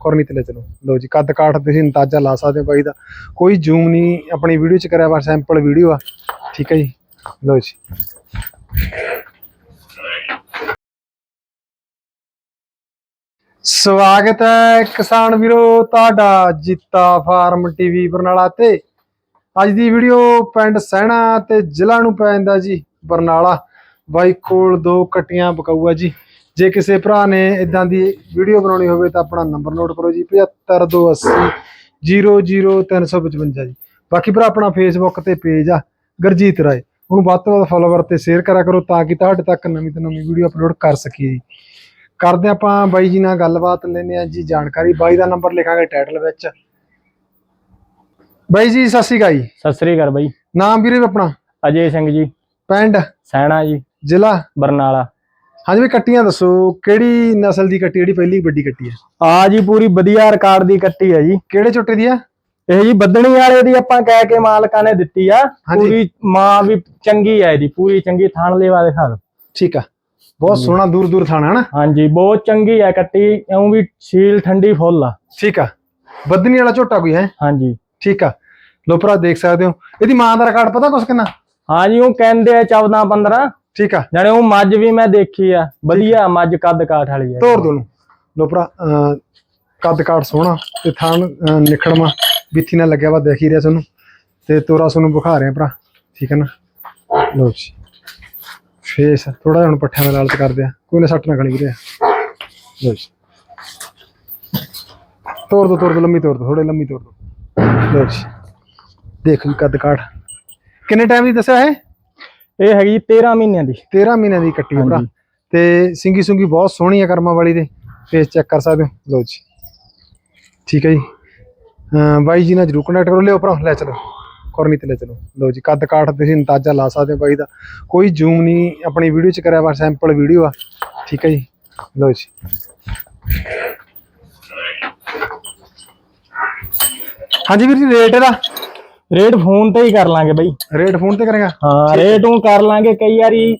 ਕੁਰਨੀ ਤੇ ਲੈ ਚਲੋ ਲਓ ਜੀ, ਕੱਦ ਕਾਠ ਤੁਸੀਂ ਅੰਦਾਜ਼ਾ ਲਾ ਸਕਦੇ ਹੋ ਬਾਈ ਦਾ। ਕੋਈ ਜ਼ੂਮ ਨਹੀਂ ਆਪਣੀ ਵੀਡੀਓ ਚ ਕਰਿਆ ਵਾ ਸੈਂਪਲ ਵੀਡੀਓ ਆ। ਠੀਕ ਹੈ ਜੀ, ਲਓ ਜੀ। ਸਵਾਗਤ ਹੈ ਕਿਸਾਨ ਵੀਰੋ, ਤੁਹਾਡਾ ਜੀਤਾ ਫਾਰਮ ਟੀਵੀ ਬਰਨਾਲਾ ਤੇ। ਅੱਜ ਦੀ ਵੀਡੀਓ ਪਿੰਡ ਸਹਿਣਾ ਤੇ ਜ਼ਿਲ੍ਹਾ ਨੂੰ ਪੈ ਜਾਂਦਾ ਜੀ, ਬਰਨਾਲਾ। ਬਾਈ ਕੋਲ ਦੋ ਕਟੀਆਂ ਬਕਾਊਆ ਜੀ। ਜੇ ਕਿਸੇ ਭਰਾ ਨੇ ਇਦਾਂ ਦੀ ਵੀਡੀਓ ਬਣਾਉਣੀ ਹੋਵੇ ਤਾਂ ਆਪਣਾ ਨੰਬਰ ਨੋਟ ਕਰੋ ਜੀ 75280 00355 ਜੀ। ਬਾਕੀ ਭਰਾ ਆਪਣਾ ਫੇਸਬੁੱਕ ਤੇ ਪੇਜ ਆ ਗਰਜੀਤ ਰਾਏ। ਉਹਨੂੰ ਵੱਧ ਤੋਂ ਵੱਧ ਫਾਲੋਵਰ ਤੇ ਸ਼ੇਅਰ ਕਰਿਆ ਕਰੋ ਤਾਂ ਕਿ ਤੁਹਾਡੇ ਤੱਕ ਨਵੀਂ ਤੋਂ ਨਵੀਂ ਵੀਡੀਓ ਅਪਲੋਡ ਕਰ ਸਕੀਏ ਜੀ। ਕਰਦੇ ਆਪਾਂ ਬਾਈ ਜੀ ਨਾਲ ਗੱਲਬਾਤ ਲੈਨੇ ਆ ਜੀ ਜਾਣਕਾਰੀ। ਬਾਈ ਦਾ ਨੰਬਰ ਲਿਖਾਂਗੇ ਟਾਈਟਲ ਵਿੱਚ। ਬਾਈ ਜੀ ਸਤਿ ਸ਼੍ਰੀ ਅਕਾਲ ਜੀ। ਸਤਿ ਸ੍ਰੀ ਅਕਾਲ ਬਾਈ। ਨਾਮ ਵੀਰੇ ਆਪਣਾ? ਅਜੇ ਸਿੰਘ ਜੀ। ਪਿੰਡ? ਸੈਣਾ ਜੀ। ਜ਼ਿਲ੍ਹਾ? ਬਰਨਾਲਾ। ਹਾਂਜੀ ਵੀ ਕੱਟੀਆਂ ਦੱਸੋ ਕਿਹੜੀ ਨਸਲ ਦੀ ਕੱਟੀ ਜਿਹੜੀ ਪਹਿਲੀ ਵੱਡੀ ਕੱਟੀ ਹੈ? ਆ ਜੀ ਪੂਰੀ ਵਧੀਆ ਰਿਕਾਰਡ ਦੀ ਕੱਟੀ ਹੈ ਜੀ। ਕਿਹੜੇ ਝੋਟੇ ਦੀ ਆ? ਇਹ ਜੀ ਬੱਦਣੀ ਵਾਲੇ ਦੀ ਆਪਾਂ ਕਹਿ ਕੇ ਮਾਲਕਾਂ ਨੇ ਦਿੱਤੀ ਆ। ਪੂਰੀ ਮਾਂ ਵੀ ਚੰਗੀ ਹੈ ਇਹਦੀ ਪੂਰੀ ਚੰਗੀ ਥਣ ਲੇਵਾ ਦਿਖਾ ਦਿਓ। ਠੀਕ ਆ। ਬਹੁਤ ਸੋਹਣਾ ਦੂਰ ਦੂਰ ਥਾਣਾ ਹਨਾ ਹਾਂਜੀ ਬਹੁਤ ਚੰਗੀ ਹੈ ਕੱਟੀ ਇਉਂ ਵੀ ਛੀਲ ਠੰਡੀ ਫੁੱਲ ਆ। ਠੀਕ ਆ। ਬੱਦਨੀ ਵਾਲਾ ਝੋਟਾ ਕੋਈ ਹੈ? ਹਾਂਜੀ। ਠੀਕ ਆ। ਲੋ ਭਰਾ ਦੇਖ ਸਕਦੇ ਹੋ। ਇਹਦੀ ਮਾਂ ਦਾ ਰਿਕਾਰਡ ਪਤਾ ਕੁਛ ਕਿੰਨਾ? ਹਾਂਜੀ ਉਹ ਕਹਿੰਦੇ ਆ 14 15 ਠੀਕ ਆ। ਜਾਣੇ ਉਹ ਮੱਝ ਵੀ ਮੈਂ ਦੇਖੀ ਆ। ਵਧੀਆ ਮੱਝ ਕੱਦ ਕਾਠ ਵਾਲੀ ਹੈ ਤੋਰ ਦੋ ਨੂੰ ਲੋ ਭਰਾ ਕੱਦ ਕਾਠ ਸੋਹਣਾ ਤੇ ਅਹ, ਨਿਖੜਵਾ ਬਿੱਥੀ ਨਾਲ ਲੱਗਿਆ ਵਾ ਦੇਖ ਹੀ ਰਿਹਾ ਤੁਹਾਨੂੰ। ਤੇ ਤੋਰਾ ਤੁਹਾਨੂੰ ਵਿਖਾ ਰਿਹਾ ਭਰਾ। ਠੀਕ ਹੈ ਨਾ? ਲੋ ਜੀ। ਫੇਸ ਥੋੜਾ ਜਿਹਾ ਹੁਣ ਪੱਠਿਆਂ ਦਾ ਲਾਲਚ ਕਰਦੇ ਆ। ਕੋਈ ਨਾ ਸੱਟ ਨਾ ਖਣੀ ਵੀਰੇ। ਲੋ ਜੀ। ਤੋਰ ਦੋ ਤੋਰ ਦੋ ਲੰਮੀ ਤੋਰ ਦੋ ਥੋੜੇ ਲੰਮੀ ਤੋਰ ਦੋ। ਲੋ ਜੀ। ਦੇਖ ਕੱਦ ਕਾਠ। ਕਿੰਨੇ ਟਾਈਮ ਦੀ ਦੱਸਿਆ ਹੈ ਇਹ ਹੈਗੀ 13 ਮਹੀਨਿਆਂ ਦੀ। 13 ਮਹੀਨਿਆਂ ਦੀ ਕੱਟੀ ਭਰਾ। ਹਾਂਜੀ। ਤੇ ਸਿੰਗੀ ਸੁੰਗੀ ਬਹੁਤ ਸੋਹਣੀ ਆ ਕਰਮਾਂ ਵਾਲੀ ਦੇ। ਫੇਸ ਚੈੱਕ ਕਰ ਸਕਦੇ ਹੋ। ਲਓ ਜੀ। ਠੀਕ ਹੈ ਜੀ। ਬਾਈ ਜੀ ਨਾਲ ਜਰੂਰ ਕੰਟੈਕਟ ਕਰੋ। ਲਿਓ ਭਰਾ ਲੈ ਚਲੋ। ਕੁਰਨੀ ਤੇ ਲੈ ਚਲੋ। ਲਓ ਜੀ ਕੱਦ ਕਾਠ ਤੁਸੀਂ ਅੰਦਾਜ਼ਾ ਲਾ ਸਕਦੇ ਹੋ ਬਾਈ ਦਾ। ਕੋਈ ਜ਼ੂਮ ਨਹੀਂ ਆਪਣੀ ਵੀਡੀਓ ਚ ਕਰਿਆ ਵਾ ਸੈਂਪਲ ਵੀਡੀਓ ਆ। ਠੀਕ ਹੈ ਜੀ। ਲਓ ਜੀ। ਹਾਂਜੀ ਵੀਰ ਜੀ ਰੇਟ ਇਹਦਾ। ਰੇਟ ਫੋਨ ਤੇ ਹੀ ਕਰ ਲਾਂਗੇ ਬਾਈ। ਰੇਟ ਫੋਨ ਤੇ ਕਰੇਗਾ? ਹਾਂ ਰੇਟ ਉਹ ਕਰ ਲਾਂਗੇ ਕਈ ਵਾਰੀ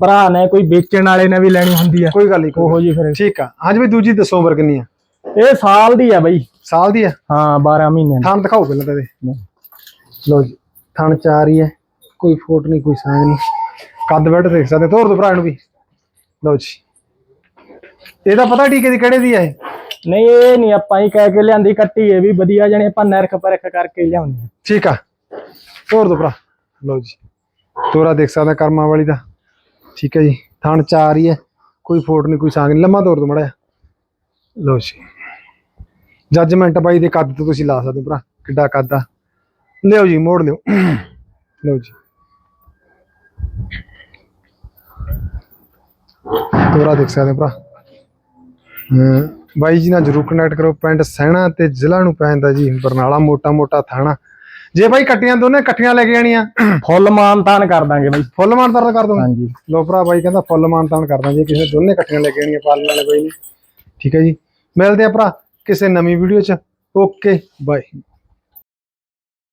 ਭਰਾ ਨੇ ਕੋਈ ਵੇਚਣ ਵਾਲੇ ਨੇ ਵੀ ਲੈਣੀ ਹੁੰਦੀ ਆ। ਕੋਈ ਗੱਲ ਨਹੀਂ ਉਹੋ ਜੀ ਫਿਰ। ਠੀਕ ਆ। ਹਾਂਜੀ ਵੀ ਦੂਜੀ ਦੱਸੋ ਉਮਰ ਕਿੰਨੀ ਆ? ਇਹ ਸਾਲ ਦੀ ਆ ਬਾਈ। ਸਾਲ ਦੀ ਆ? ਹਾਂ 12 ਮਹੀਨੇ ਥਣ ਦਿਖਾਓ ਪਹਿਲਾਂ ਤਾਂ ਇਹਦੇ। ਲਓ ਜੀ ਥਣ ਚਾਰ ਹੀ ਹੈ ਕੋਈ ਫੋਟ ਨਹੀਂ ਕੋਈ ਸਾਂਝ ਨਹੀਂ। ਕੱਦ ਬੈਠ ਦੇਖ ਸਕਦੇ ਤੋਰ ਦੋ ਭਰਾ ਨੂੰ ਵੀ। ਲਓ ਜੀ। ਇਹਦਾ ਪਤਾ ਟੀਕੇ ਦੀ ਕਿਹੜੇ ਦੀ ਇਹ? ਨਹੀਂ ਇਹ ਨਹੀਂ ਆਪਾਂ ਹੀ ਕਹਿ ਕੇ ਲਿਆਂਦੀ ਕੱਟੀ ਇਹ ਵੀ ਵਧੀਆ ਜਣੇ ਆਪਾਂ ਨਰਖ ਪਰਖ ਕਰਕੇ ਲਿਆਉਂਦੇ ਆ ਠੀਕ ਆ। ਤੋਰ ਦੋ ਭਰਾ। ਲਓ ਜੀ। ਤੋਰਾ ਦੇਖ ਸਕਦੇ ਕਰਮਾਂ ਵਾਲੀ ਦਾ। ਠੀਕ ਹੈ ਜੀ। ਥਣ ਚਾਰ ਹੀ ਹੈ। ਕੋਈ ਫੋਟ ਨਹੀਂ ਕੋਈ ਸਾਂਝ ਨਹੀਂ। ਲੰਮਾ ਤੋਰ ਦੋ ਮੜਾ ਲਓ ਜੀ। ਜੱਜਮੈਂਟ ਬਾਈ ਦੇ ਕੱਦ ਤੋਂ ਤੁਸੀਂ ਲਾ ਸਕਦੇ ਹੋ ਭਰਾ। ਕਿੱਡਾ ਕੱਦ ਆ। ਲਿਓ ਜੀ ਮੋੜ ਲਿਓ। ਲਓ ਜੀ। ਤੋਰਾ ਦੇਖ ਸਕਦੇ ਹੋ ਭਰਾ। ਹਮ, ਬਾਈ ਜੀ ਨਾਲ ਜਰੂਰ ਕਨੈਕਟ ਕਰੋ ਪਿੰਡ ਸਹਿਣਾ ਤੇ ਜ਼ਿਲ੍ਹਾ ਨੂੰ ਪੈਂਦਾ ਜੀ ਬਰਨਾਲਾ ਮੋਟਾ ਮੋਟਾ ਥਾਣਾ। ਜੇ ਬਾਈ ਕੱਟੀਆਂ ਦੋਨੇ ਇਕੱਠੀਆਂ ਲੈ ਕੇ ਆਣੀਆਂ ਫੁੱਲ ਮਾਨਤਾਨ ਕਰ ਦਾਂਗੇ ਬਾਈ। ਫੁੱਲ ਮਾਨਤਾਨ ਕਰ ਦੋ ਹਾਂਜੀ। ਲੋ ਭਰਾ ਬਾਈ ਕਹਿੰਦਾ ਫੁੱਲ ਮਾਨਤਾਨ ਕਰ ਦਾਂ ਜੇ ਕਿਸੇ ਦੋਨੇ ਇਕੱਠੀਆਂ ਲੈ ਕੇ ਆਣੀਆਂ ਪਾਲਣ ਵਾਲੇ ਬਾਈ ਨੇ। ਠੀਕ ਹੈ ਜੀ। ਮਿਲਦੇ ਆ ਭਰਾ ਕਿਸੇ ਨਵੀਂ ਵੀਡੀਓ 'ਚ। Okay bye.